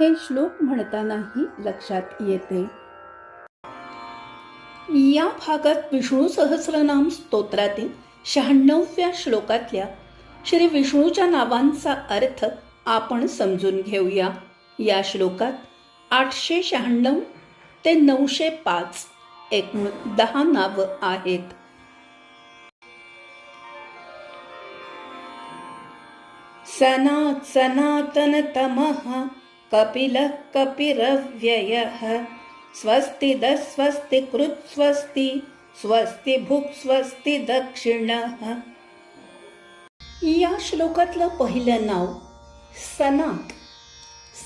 हे श्लोक म्हणतानाही लक्षात येते. या भागात विष्णू सहस्रनाम स्तोत्रातील शहाण्णवव्या श्लोकातल्या श्री विष्णूच्या नावांचा अर्थ आपण समजून घेऊया. या श्लोकात आठशे शहाण्णव ते नऊशे पाच एकूण दहा नावं आहेत. सनात् सनातनतमः कपिलः कपिरव्ययः स्वस्ति दस्वस्ति कृत् स्वस्ति स्वस्ति भुक् स्वस्ति दक्षिणः। या श्लोकातलं पहिलं नाव सनात।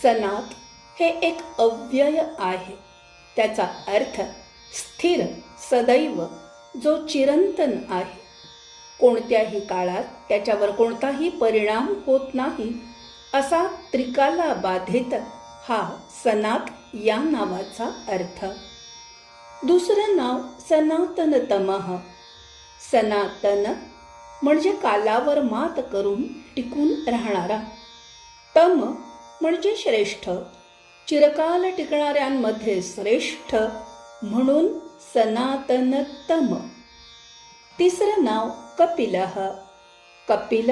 सनात हे एक अव्यय आहे. त्याचा अर्थ स्थिर सदैव जो चिरंतन आहे. कोणत्याही काळात त्याच्यावर कोणताही परिणाम होत नाही. असा त्रिकाला बाधित हा सनात या नावाचा अर्थ. दुसरं नाव सनातनतमः. सनातन म्हणजे कालावर मात करून टिकून राहणारा. तम म्हणजे श्रेष्ठ. चिरकाल टिकणाऱ्यांमध्ये श्रेष्ठ म्हणून सनातनतम. तिसरं नाव कपिलः. कपिल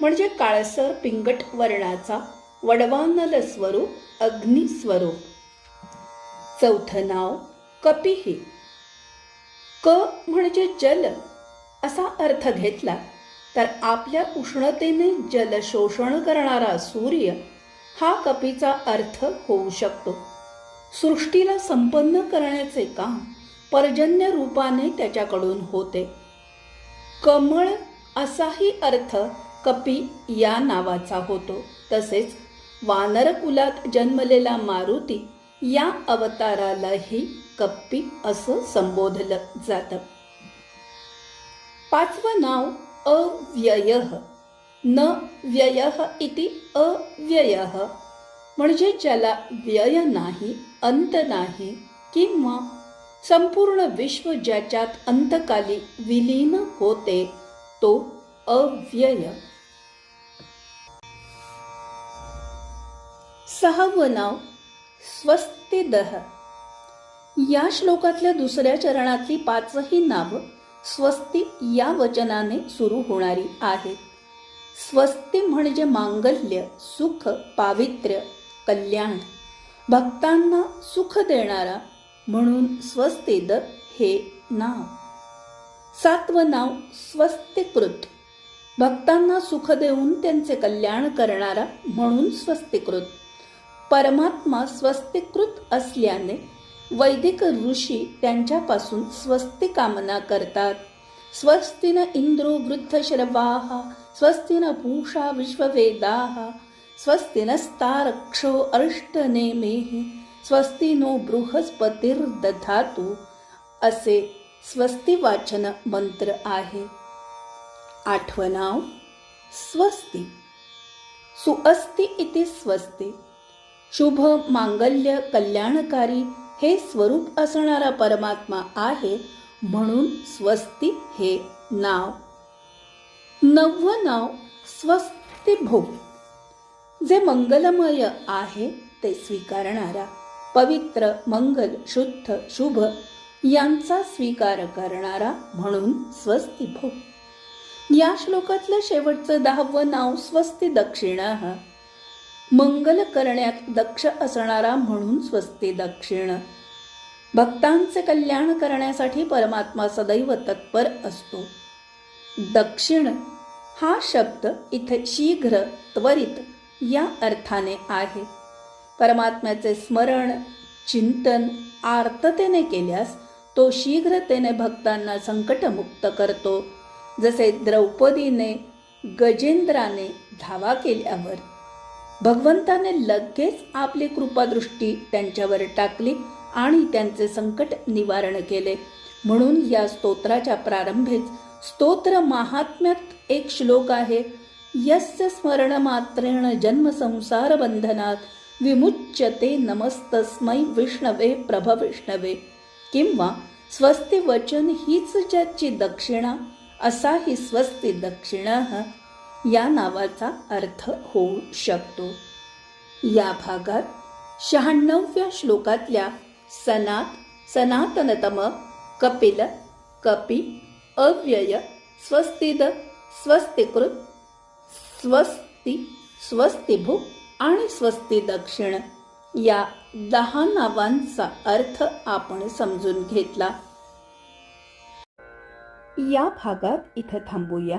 म्हणजे काळसर पिंगट वर्णाचा वडवानल स्वरूप अग्निस्वरूप चौथं नाव कपिही. क म्हणजे जल असा अर्थ घेतला तर आपल्या उष्णतेने जल शोषण करणारा सूर्य हा कपीचा अर्थ होऊ शकतो. सृष्टीला संपन्न करण्याचे काम पर्जन्य रूपाने त्याच्याकडून होते. कमळ असाही अर्थ कपी या नावाचा होतो. तसेच वानरकुलात जन्मलेला मारुती या अवतारालाही कप्पी असं संबोधलं जातं. पाचवं नाव अव्यय. न व्यय इति अव्यय. म्हणजे ज्याला व्यय नाही अंत नाही किंवा संपूर्ण विश्व ज्याच्यात अंतकाली विलीन होते तो अव्यय. सहावं नाव स्वस्तिदह या श्लोकातल्या दुसऱ्या चरणातली पाचही नावं स्वस्ती या वचनाने सुरू होणारी आहेत. स्वस्ती म्हणजे मांगल्य सुख पावित्र्य कल्याण. भक्तांना सुख देणारा म्हणून स्वस्तिद हे नाव. सातवं नाव स्वस्तिकृत भक्तांना सुख देऊन त्यांचे कल्याण करणारा म्हणून स्वस्तिकृत परमात्मा स्वस्तिकृत असल्याने वैदिक ऋषी त्यांच्यापासून स्वस्ती कामना करतात. स्वस्तिन इंद्रो वृद्धश्रवाः स्वस्तिन पूषा विश्ववेदाः स्वस्तिनस्तारक्षो अष्टनेमेः स्वस्ति नो बृहस्पतिर्दधातु असे स्वस्तिवाचन मंत्र आहे. आठवं स्वस्ती. सुअस्ती इति स्वस्ती. शुभ मांगल्य कल्याणकारी हे स्वरूप असणारा परमात्मा आहे म्हणून स्वस्ती हे नाव. नववं नाव स्वस्ती भोग. जे मंगलमय आहे ते स्वीकारणारा पवित्र मंगल शुद्ध शुभ यांचा स्वीकार करणारा म्हणून स्वस्ती भोग. या श्लोकातलं शेवटचं दहावं नाव स्वस्ती दक्षिणा मंगल करण्यात दक्ष असणारा म्हणून स्वस्ती दक्षिण. भक्तांचे कल्याण करण्यासाठी परमात्मा सदैव तत्पर असतो. दक्षिण हा शब्द इथे शीघ्र त्वरित या अर्थाने आहे. परमात्म्याचे स्मरण चिंतन आर्ततेने केल्यास तो शीघ्रतेने भक्तांना संकटमुक्त करतो. जसे द्रौपदीने गजेंद्राने धावा केल्यावर भगवंताने लगेच आपली कृपादृष्टी त्यांच्यावर टाकली आणि त्यांचे संकट निवारण केले. म्हणून या स्तोत्राच्या प्रारंभेच स्तोत्र महात्म्यात एक श्लोक आहे. यस्य स्मरण मात्रेण जन्म संसार बंधनात विमुच्यते नमस्तस्मै विष्णवे प्रभ विष्णवे. किंवा स्वस्ती वचन हीच ज्याची दक्षिणा असा ही स्वस्ती दक्षिणा या नावाचा अर्थ होऊ शकतो. या भागात शहाण्णव्या श्लोकातल्या सनात सनातनतम कपिल कपी अव्यय स्वस्तिद स्वस्तिकृत स्वस्ती स्वस्तिभू आणि स्वस्ती दक्षिण या दहा नावांचा अर्थ आपण समजून घेतला. या भागात इथं थांबूया.